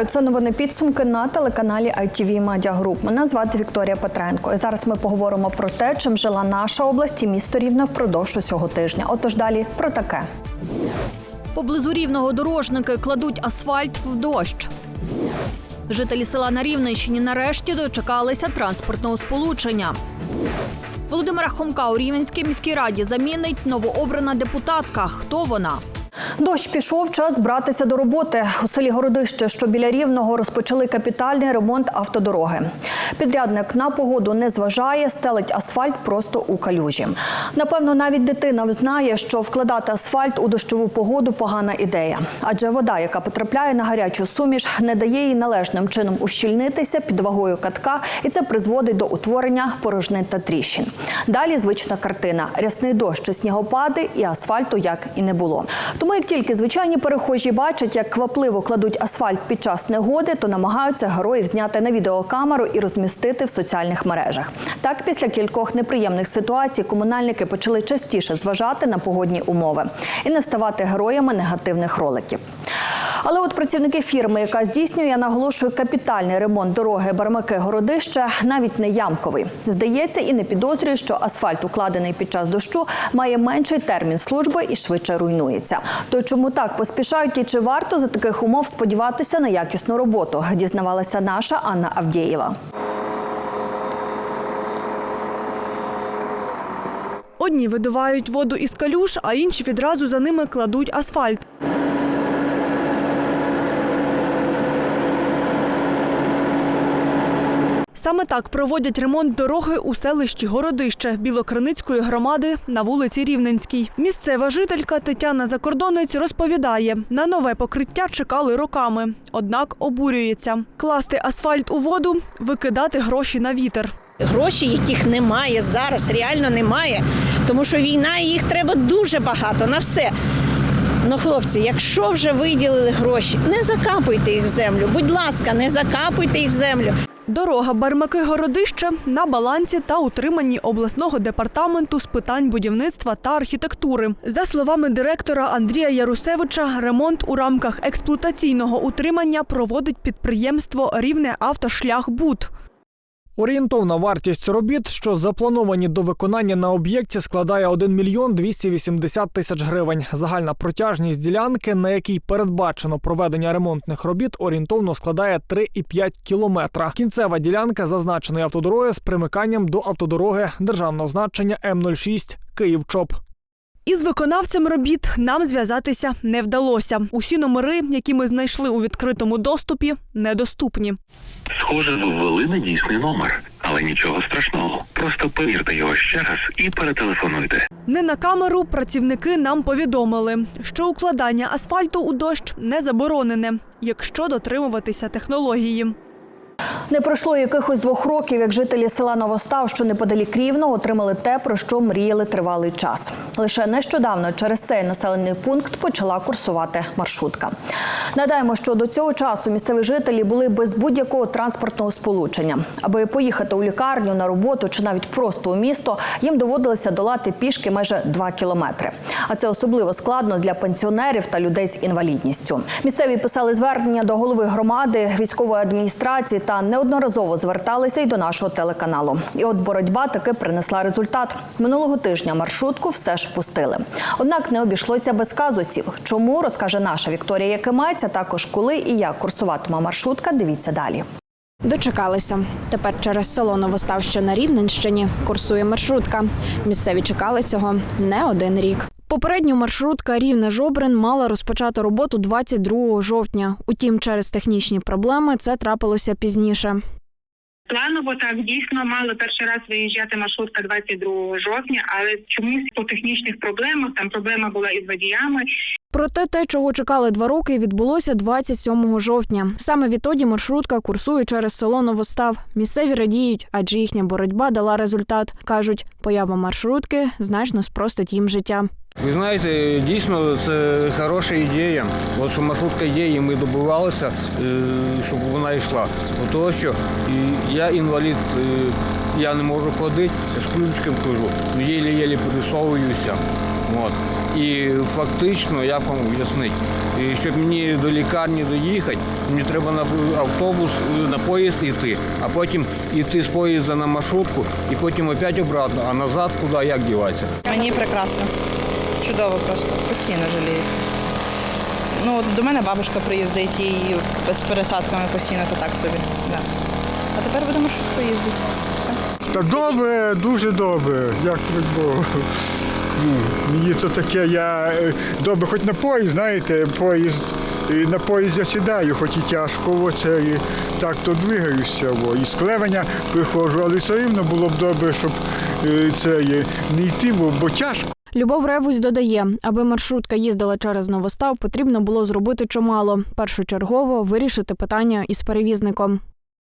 Вітаю, це новини підсумки на телеканалі ITV Media Group. Мене звати Вікторія Петренко. І зараз ми поговоримо про те, чим жила наша область і місто Рівне впродовж усього тижня. Отож далі про таке. Поблизу рівного дорожники кладуть асфальт в дощ. Жителі села на Рівненщині нарешті дочекалися транспортного сполучення. Володимира Хомка у Рівненській міській раді замінить новообрана депутатка. Хто вона? Дощ пішов, час братися до роботи. У селі Городище, що біля Рівного, розпочали капітальний ремонт автодороги. Підрядник на погоду не зважає, стелить асфальт просто у калюжі. Напевно, навіть дитина знає, що вкладати асфальт у дощову погоду погана ідея. Адже вода, яка потрапляє на гарячу суміш, не дає їй належним чином ущільнитися під вагою катка, і це призводить до утворення порожнин та тріщин. Далі звична картина: рясний дощ чи снігопади, і асфальту як і не було. Тому як тільки звичайні перехожі бачать, як квапливо кладуть асфальт під час негоди, то намагаються героїв зняти на відеокамеру і розмістити в соціальних мережах. Так, після кількох неприємних ситуацій комунальники почали частіше зважати на погодні умови і не ставати героями негативних роликів. Але от працівники фірми, яка здійснює, я наголошую, капітальний ремонт дороги Бармаки Городище, навіть не ямковий. Здається, і не підозрює, що асфальт, укладений під час дощу, має менший термін служби і швидше руйнується. То чому так поспішають і чи варто за таких умов сподіватися на якісну роботу? Дізнавалася наша Анна Авдєєва. Одні видувають воду із калюш, а інші відразу за ними кладуть асфальт. Саме так проводять ремонт дороги у селищі Городище Білокриницької громади на вулиці Рівненській. Місцева жителька Тетяна Закордонець розповідає, на нове покриття чекали роками, однак обурюється. Класти асфальт у воду, викидати гроші на вітер. Гроші, яких немає зараз, реально немає. Тому що війна їх треба дуже багато на все. Ну, хлопці, якщо вже виділили гроші, не закапуйте їх в землю. Будь ласка, не закапуйте їх в землю. Дорога Бармаки-Городище на балансі та утриманні обласного департаменту з питань будівництва та архітектури. За словами директора Андрія Ярусевича, ремонт у рамках експлуатаційного утримання проводить підприємство Рівне автошлях Буд. Орієнтовна вартість робіт, що заплановані до виконання на об'єкті, складає 1 мільйон 280 тисяч гривень. Загальна протяжність ділянки, на якій передбачено проведення ремонтних робіт, орієнтовно складає 3,5 кілометра. Кінцева ділянка зазначеної автодороги з примиканням до автодороги державного значення М06 Київ-Чоп. Із виконавцем робіт нам зв'язатися не вдалося. Усі номери, які ми знайшли у відкритому доступі, недоступні. Схоже, ви ввели недійсний номер, але нічого страшного. Просто повірте його ще раз і перетелефонуйте. Не на камеру працівники нам повідомили, що укладання асфальту у дощ не заборонене, якщо дотримуватися технології. Не пройшло якихось двох років, як жителі села Новостав, що неподалік Рівного, отримали те, про що мріяли тривалий час. Лише нещодавно через цей населений пункт почала курсувати маршрутка. Нагадаємо, що до цього часу місцеві жителі були без будь-якого транспортного сполучення. Аби поїхати у лікарню на роботу чи навіть просто у місто, їм доводилося долати пішки майже 2 кілометри. А це особливо складно для пенсіонерів та людей з інвалідністю. Місцеві писали звернення до голови громади, військової адміністрації та неодноразово зверталися й до нашого телеканалу. І от боротьба таки принесла результат. Минулого тижня маршрутку все ж пустили. Однак не обійшлося без казусів. Чому розкаже наша Вікторія Якимець, також коли і як курсуватиме маршрутка. Дивіться далі. Дочекалися. Тепер через село Новостав, що на Рівненщині, курсує маршрутка. Місцеві чекали цього не один рік. Попередню маршрутка Рівне Жобрин мала розпочати роботу 22 жовтня. Утім, через технічні проблеми це трапилося пізніше. Планово так дійсно мали перший раз виїжджати маршрутка 22 жовтня, але чомусь по технічних проблемах там проблема була із водіями. Проте те, чого чекали два роки, відбулося 27 жовтня. Саме відтоді маршрутка курсує через село Новостав. Місцеві радіють, адже їхня боротьба дала результат. кажуть, поява маршрутки значно спростить їм життя. Ви знаєте, дійсно це хороша ідея. От що маршрутка є, і ми добивалися, е, щоб вона йшла. Бо Того, що я інвалід, е, я не можу ходити, з ключком ну, єлі-єлі пересовуюся. От. І фактично, як вам об'яснити, щоб мені до лікарні доїхати, мені треба на автобус, на поїзд йти, а потім йти з поїзда на маршрутку і потім опять обратно, а назад куди, як діватися. Мені прекрасно. Чудово просто, постійно жаліється. Ну, до мене бабушка приїздить і з пересадками постійно, то так собі. Да. А тепер будемо швидко їздити. Та добре, дуже добре, як Богу. Ну, мені це таке, я е, добре, хоч на поїзд, знаєте, поїзд, на поїзд я сідаю, хоч і тяжко, оце, і так то двигаюся, о, і з клевеня приходжу, але все рівно було б добре, щоб е, це не йти, бо тяжко. Любов Ревусь додає, аби маршрутка їздила через Новостав, потрібно було зробити чимало. Першочергово вирішити питання із перевізником.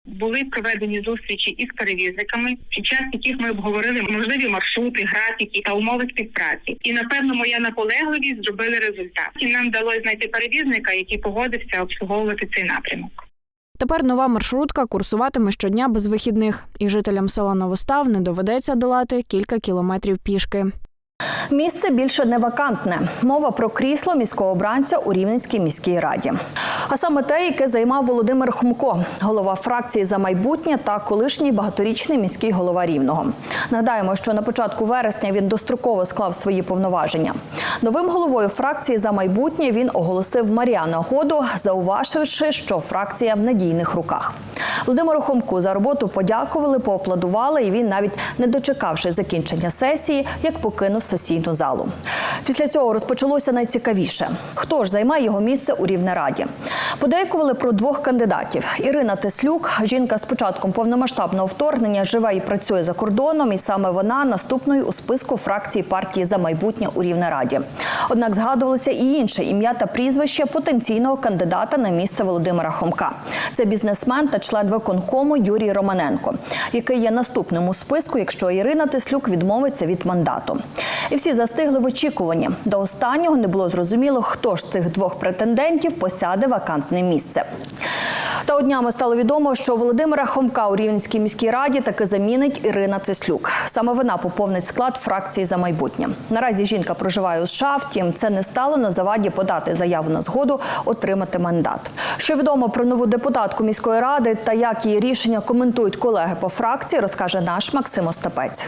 Були проведені зустрічі із перевізниками, під час яких ми обговорили можливі маршрути, графіки та умови співпраці. І напевно моя наполегливість зробили результат. І нам вдалося знайти перевізника, який погодився обслуговувати цей напрямок. Тепер нова маршрутка курсуватиме щодня без вихідних, і жителям села Новостав не доведеться долати кілька кілометрів пішки. Місце більше не вакантне. Мова про крісло міського обранця у Рівненській міській раді. А саме те, яке займав Володимир Хомко, голова фракції за майбутнє та колишній багаторічний міський голова Рівного. Нагадаємо, що на початку вересня він достроково склав свої повноваження. Новим головою фракції за майбутнє він оголосив Маріана Году, зауваживши, що фракція в надійних руках. Володимиру Хомку за роботу подякували, поаплодували, і він навіть не дочекавши закінчення сесії, як покинув сесійну залу. Після цього розпочалося найцікавіше: хто ж займає його місце у Рівнераді? Подейкували про двох кандидатів: Ірина Теслюк, жінка з початком повномасштабного вторгнення, живе і працює за кордоном, і саме вона наступною у списку фракції партії за майбутнє у Рівнераді. Однак згадувалося і інше ім'я та прізвище потенційного кандидата на місце Володимира Хомка. Це бізнесмен та член виконкому Юрій Романенко, який є наступним у списку, якщо Ірина Теслюк відмовиться від мандату. І всі застигли в очікуванні. До останнього не було зрозуміло, хто ж цих двох претендентів посяде вакантне місце. Та однями стало відомо, що Володимира Хомка у Рівненській міській раді таки замінить Ірина Цислюк. Саме вона поповнить склад фракції за майбутнє. Наразі жінка проживає у США, втім, це не стало на заваді подати заяву на згоду отримати мандат. Що відомо про нову депутатку міської ради та як її рішення коментують колеги по фракції, розкаже наш Максим Остапець.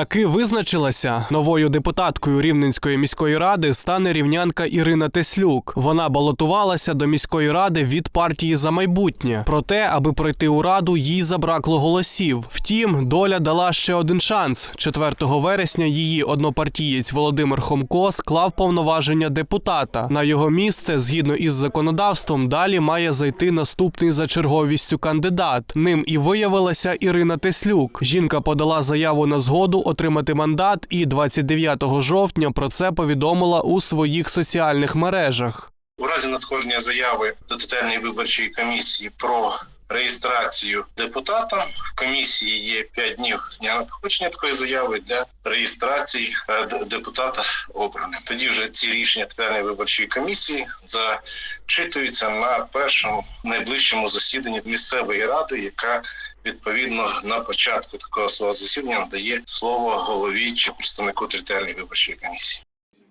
Таки визначилася новою депутаткою Рівненської міської ради стане рівнянка Ірина Теслюк. Вона балотувалася до міської ради від партії за майбутнє. Проте, аби пройти у раду, їй забракло голосів. Втім, доля дала ще один шанс. 4 вересня її однопартієць Володимир Хомко склав повноваження депутата. На його місце, згідно із законодавством, далі має зайти наступний за черговістю кандидат. Ним і виявилася Ірина Теслюк. Жінка подала заяву на згоду отримати мандат і 29 жовтня про це повідомила у своїх соціальних мережах. У разі надходження заяви до Територіальної виборчої комісії про реєстрацію депутата в комісії є 5 днів з дня надходження такої заяви для реєстрації е, депутата обраним. Тоді вже ці рішення Територіальної виборчої комісії зачитуються на першому найближчому засіданні місцевої ради, яка відповідно на початку такого свого засідання надає слово голові чи представнику територіальної виборчої комісії.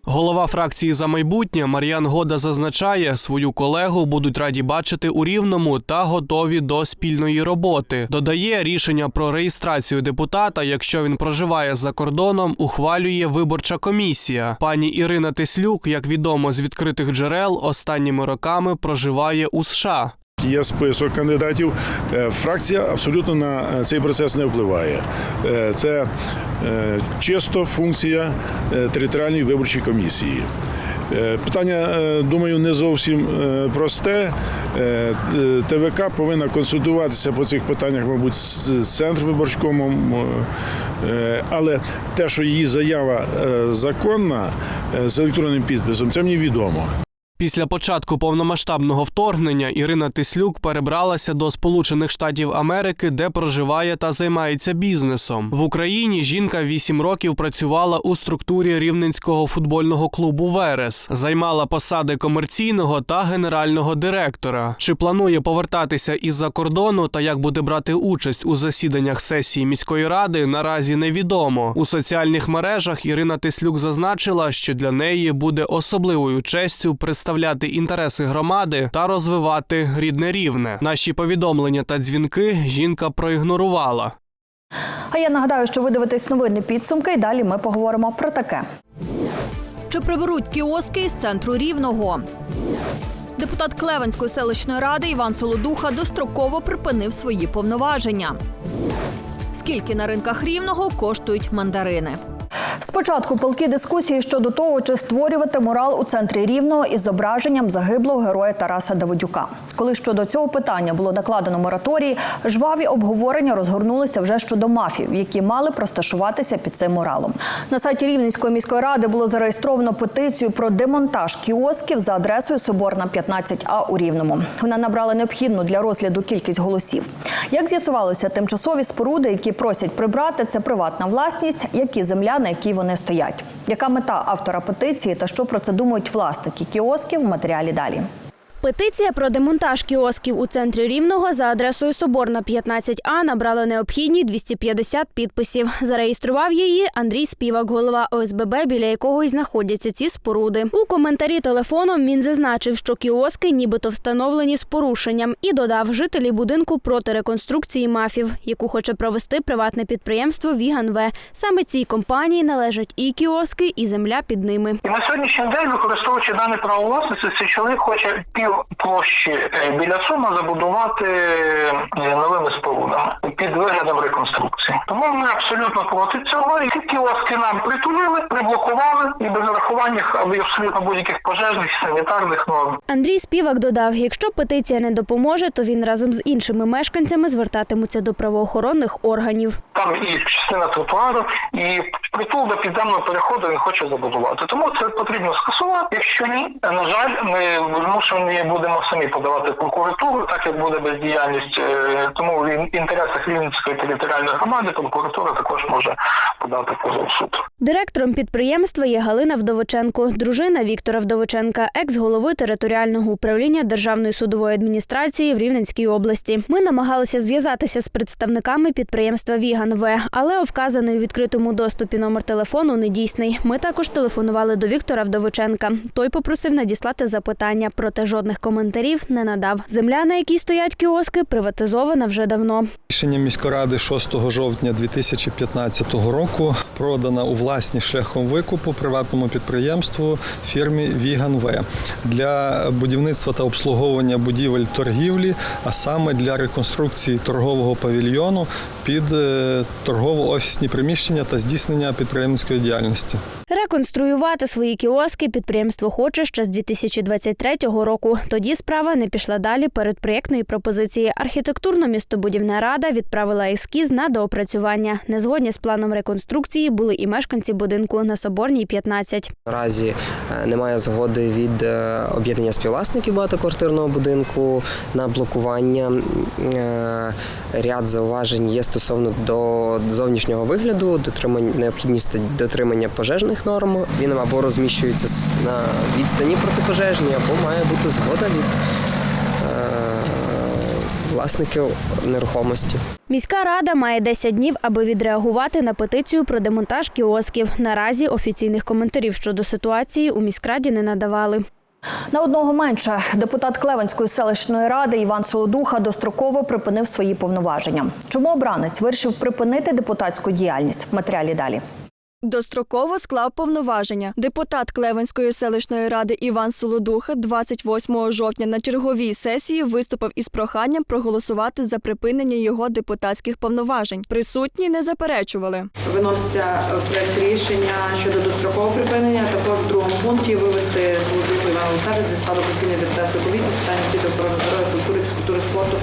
Голова фракції за майбутнє Мар'ян Года зазначає, свою колегу будуть раді бачити у рівному та готові до спільної роботи. Додає, рішення про реєстрацію депутата, якщо він проживає за кордоном, ухвалює виборча комісія. Пані Ірина Теслюк, як відомо з відкритих джерел, останніми роками проживає у США. Є список кандидатів. Е, Фракція абсолютно на е, цей процес не впливає. Е, Це чисто функція територіальної виборчої комісії. Питання, думаю, не зовсім просте. ТВК повинна консультуватися по цих питаннях, мабуть, з Центрвиборчкомом. Е, Але те, що її заява законна з електронним підписом, це мені відомо. Після початку повномасштабного вторгнення Ірина Тислюк перебралася до Сполучених Штатів Америки, де проживає та займається бізнесом. В Україні жінка 8 років працювала у структурі рівненського футбольного клубу Верес, займала посади комерційного та генерального директора. Чи планує повертатися із-за кордону та як буде брати участь у засіданнях сесії міської ради, наразі невідомо. У соціальних мережах Ірина Тислюк зазначила, що для неї буде особливою честю представляти інтереси громади та розвивати рідне рівне. Наші повідомлення та дзвінки жінка проігнорувала. А я нагадаю, що ви дивитесь новини підсумки, і далі ми поговоримо про таке. Чи приберуть кіоски із центру рівного? Депутат Клевенської селищної ради Іван Солодуха достроково припинив свої повноваження. Скільки на ринках рівного коштують мандарини? Спочатку палки дискусії щодо того, чи створювати мурал у центрі рівного із зображенням загиблого героя Тараса Давидюка. Коли щодо цього питання було накладено мораторій, жваві обговорення розгорнулися вже щодо мафів, які мали розташуватися під цим муралом. На сайті Рівненської міської ради було зареєстровано петицію про демонтаж кіосків за адресою Соборна 15А у Рівному. Вона набрала необхідну для розгляду кількість голосів. Як з'ясувалося, тимчасові споруди, які просять прибрати, це приватна власність, як і земля, на якій вони стоять. Яка мета автора петиції та що про це думають власники кіосків в матеріалі далі? Петиція про демонтаж кіосків у центрі Рівного за адресою Соборна 15А набрала необхідні 250 підписів. Зареєстрував її Андрій Співак, голова ОСББ, біля якого й знаходяться ці споруди. У коментарі телефоном він зазначив, що кіоски нібито встановлені з порушенням, і додав жителі будинку проти реконструкції мафів, яку хоче провести приватне підприємство Віган В. Саме цій компанії належать і кіоски, і земля під ними. І на сьогоднішній день, використовуючи дане право власності, цей чоловік хоче пів площі е, біля сума забудувати е, новими спорудами під виглядом реконструкції. Тому ми абсолютно проти цього. І ці кіоски нам притулили, приблокували і без врахування абсолютно будь-яких пожежних санітарних норм. Андрій Співак додав, якщо петиція не допоможе, то він разом з іншими мешканцями звертатимуться до правоохоронних органів. Там і частина тротуару, і притул до підземного переходу він хоче забудувати. Тому це потрібно скасувати. Якщо ні, на жаль, ми змушені будемо самі подавати прокуратуру, так як буде бездіяльність. Е, Тому в інтересах Рівненської територіальної громади прокуратура також може подати позов суд. Директором підприємства є Галина Вдовиченко, дружина Віктора Вдовиченка, екс-голови територіального управління Державної судової адміністрації в Рівненській області. Ми намагалися зв'язатися з представниками підприємства Віган В, але вказаний у відкритому доступі номер телефону недійсний. Ми також телефонували до Віктора Вдовиченка. Той попросив надіслати запитання, проте жодних коментарів не надав. Земля, на якій стоять кіоски, приватизована вже давно. Рішення міськоради 6 жовтня 2015 року продана у власність шляхом викупу приватному підприємству фірмі Віган В для будівництва та обслуговування будівель торгівлі, а саме для реконструкції торгового павільйону під е, торгово-офісні приміщення та здійснення підприємницької діяльності. Реконструювати свої кіоски підприємство хоче ще з 2023 року. Тоді справа не пішла далі перед проєктної пропозиції. Архітектурно-містобудівна рада відправила ескіз на доопрацювання. Незгодні з планом реконструкції були і мешканці будинку на Соборній 15. Наразі е, немає згоди від е, об'єднання співвласників багатоквартирного будинку на блокування. Е, Ряд зауважень є стосовно до зовнішнього вигляду, дотримання необхідність дотримання пожежних норм. Він або розміщується на відстані протипожежній, або має бути згода від е, власників нерухомості. Міська рада має 10 днів, аби відреагувати на петицію про демонтаж кіосків. Наразі офіційних коментарів щодо ситуації у міськраді не надавали. На одного менше депутат Клевенської селищної ради Іван Солодуха достроково припинив свої повноваження. Чому обранець вирішив припинити депутатську діяльність? В матеріалі далі. Достроково склав повноваження. Депутат Клевенської селищної ради Іван Солодуха 28 жовтня на черговій сесії виступив із проханням проголосувати за припинення його депутатських повноважень. Присутні не заперечували. Виноситься проект рішення щодо дострокового припинення. Також в другому пункті вивести Солодуху Івана Олександровича зі складу постійної депутатської комісії з питань освіти, охорони здоров'я, культури, фізкультури, спорту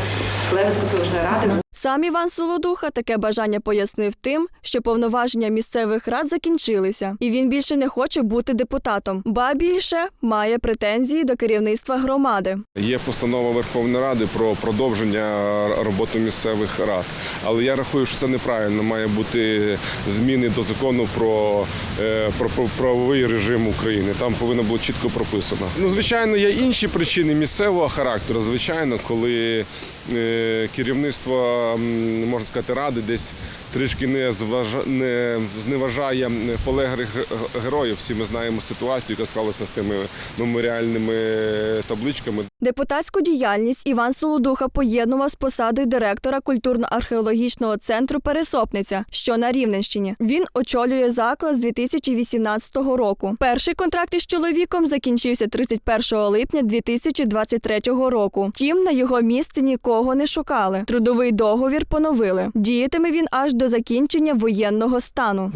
Клевенської селищної ради. Сам Іван Солодуха таке бажання пояснив тим, що повноваження місцевих рад закінчилися, і він більше не хоче бути депутатом, ба більше має претензії до керівництва громади. Є постанова Верховної Ради про продовження роботи місцевих рад. Але я рахую, що це неправильно. Має бути зміни до закону про, е, про, про правовий режим України. Там повинно було чітко прописано. Ну, звичайно, є інші причини місцевого характеру. Звичайно, коли е, керівництво, можна сказати, ради десь трішки не, не зневажає полеглих героїв. Всі ми знаємо ситуацію, яка склалася з тими меморіальними табличками. Депутатську діяльність Іван Солодуха поєднував з посадою директора культурно-археологічного центру Пересопниця, що на Рівненщині. Він очолює заклад з 2018 року. Перший контракт із чоловіком закінчився 31 липня 2023 року. Втім, на його місці нікого не шукали. Трудовий договір поновили. Діятиме він аж до закінчення воєнного стану.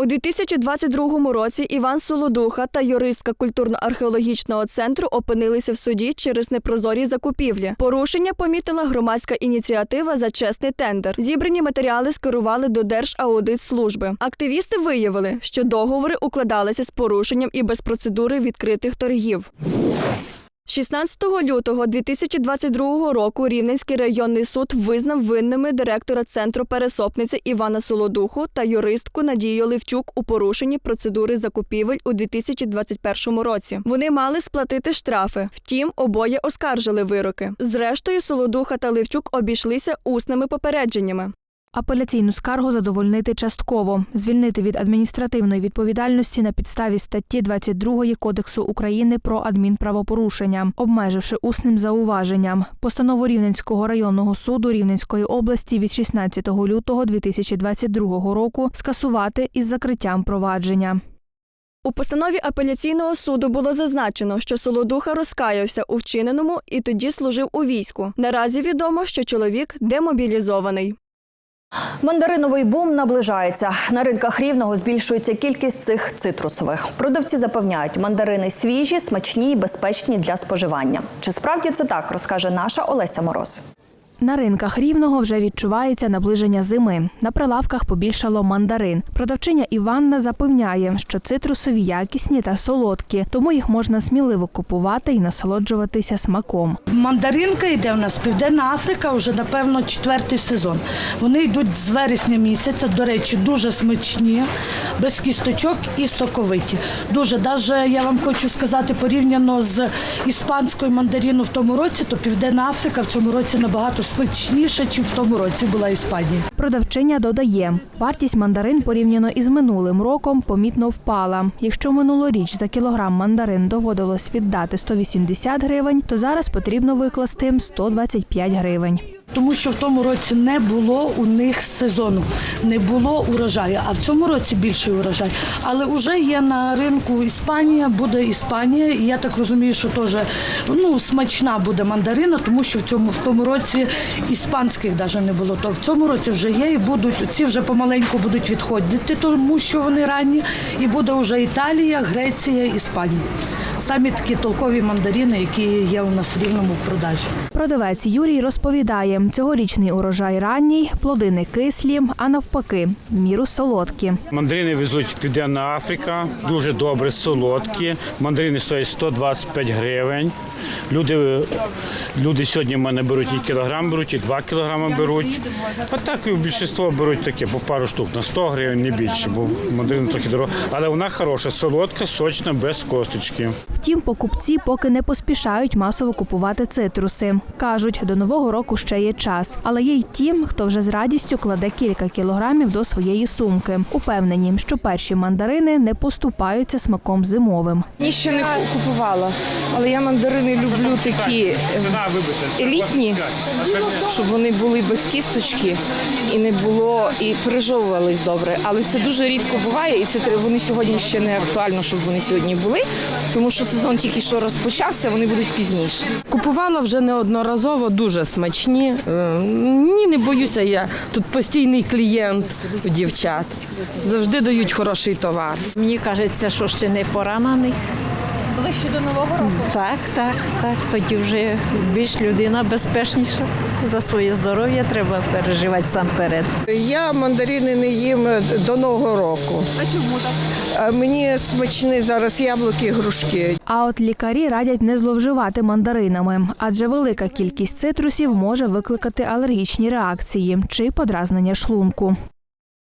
У 2022 році Іван Солодуха та юристка культурно-археологічного центру опинилися в суді через непрозорі закупівлі. Порушення помітила громадська ініціатива за чесний тендер. Зібрані матеріали скерували до Держаудитслужби. Активісти виявили, що договори укладалися з порушенням і без процедури відкритих торгів. 16 лютого 2022 року Рівненський районний суд визнав винними директора центру пересопниці Івана Солодуху та юристку Надію Левчук у порушенні процедури закупівель у 2021 році. Вони мали сплатити штрафи. Втім, обоє оскаржили вироки. Зрештою, Солодуха та Левчук обійшлися усними попередженнями. Апеляційну скаргу задовольнити частково, звільнити від адміністративної відповідальності на підставі статті 22 Кодексу України про адмінправопорушення, обмеживши усним зауваженням постанову Рівненського районного суду Рівненської області від 16 лютого 2022 року скасувати із закриттям провадження. У постанові апеляційного суду було зазначено, що Солодуха розкаявся у вчиненому і тоді служив у війську. Наразі відомо, що чоловік демобілізований. Мандариновий бум наближається. На ринках рівного збільшується кількість цих цитрусових. Продавці запевняють, мандарини свіжі, смачні і безпечні для споживання. Чи справді це так, розкаже наша Олеся Мороз. На ринках рівного вже відчувається наближення зими. На прилавках побільшало мандарин. Продавчиня Іванна запевняє, що цитрусові якісні та солодкі, тому їх можна сміливо купувати і насолоджуватися смаком. Мандаринка йде у нас Південна Африка, вже напевно четвертий сезон. Вони йдуть з вересня місяця. До речі, дуже смачні, без кісточок і соковиті. Дуже даже я вам хочу сказати, порівняно з іспанською мандарину в тому році, то Південна Африка в цьому році набагато смачніша, ніж в тому році була Іспанія. Продавчиня додає, вартість мандарин порівняно із минулим роком помітно впала. Якщо минулоріч за кілограм мандарин доводилось віддати 180 гривень, то зараз потрібно викласти 125 гривень. Тому що в тому році не було у них сезону, не було урожаю. А в цьому році більший урожай. Але вже є на ринку Іспанія, буде Іспанія. І я так розумію, що теж ну, смачна буде мандарина, тому що в цьому в тому році іспанських навіть не було. То в цьому році вже є і будуть ці вже помаленьку будуть відходити, тому що вони ранні. І буде вже Італія, Греція, Іспанія. Самі такі толкові мандарини, які є у нас в рівному в продажі. Продавець Юрій розповідає, цьогорічний урожай ранній, плодини кислі, а навпаки, в міру солодкі. Мандарини везуть Південна Африка, дуже добре, солодкі. Мандарини стоять 125 гривень. Люди, люди сьогодні в мене беруть і кілограм беруть, і 2 кілограми беруть. А так і більшість беруть таке по пару штук на 100 гривень, не більше, бо мандарини трохи дорого. Але вона хороша, солодка, сочна, без косточки. Втім, покупці поки не поспішають масово купувати цитруси. Кажуть, до нового року ще є час, але є й ті, хто вже з радістю кладе кілька кілограмів до своєї сумки. Упевнені, що перші мандарини не поступаються смаком зимовим. Ні, ще не купувала, але я мандарини люблю такі е, елітні, щоб вони були без кісточки і не було, і пережовувались добре. Але це дуже рідко буває, і це вони сьогодні ще не актуально, щоб вони сьогодні були, тому що сезон тільки що розпочався, вони будуть пізніше. Купувала вже неодноразово, дуже смачні. Е, Ні, не боюся я. Тут постійний клієнт у дівчат. Завжди дають хороший товар. Мені кажеться, що ще не пора на них. Ближче до нового року. Так, так, так. Тоді вже більш людина безпечніша. За своє здоров'я треба переживати сам перед. Я мандарини не їм до Нового року. А чому так? Мені смачні зараз яблуки і грушки. А от лікарі радять не зловживати мандаринами, адже велика кількість цитрусів може викликати алергічні реакції чи подразнення шлунку.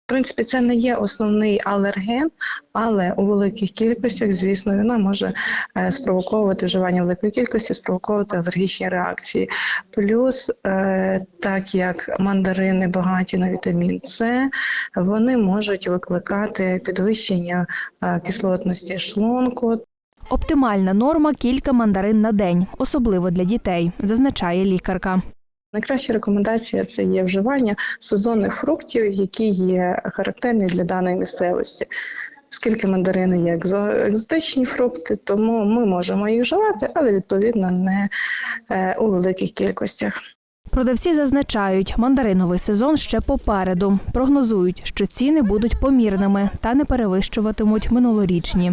Принципі, це не є основний алерген, але у великих кількостях, звісно, вона може е, спровоковувати вживання великої кількості, спровоковувати алергічні реакції. Плюс, е, так як мандарини багаті на вітамін С, вони можуть викликати підвищення е, кислотності шлунку, Оптимальна норма кілька мандарин на день, особливо для дітей, зазначає лікарка. Найкраща рекомендація це є вживання сезонних фруктів, які є характерні для даної місцевості. Оскільки мандарини є екзотичні фрукти, тому ми можемо їх вживати, але відповідно не е, у великих кількостях. Продавці зазначають, мандариновий сезон ще попереду. Прогнозують, що ціни будуть помірними та не перевищуватимуть минулорічні.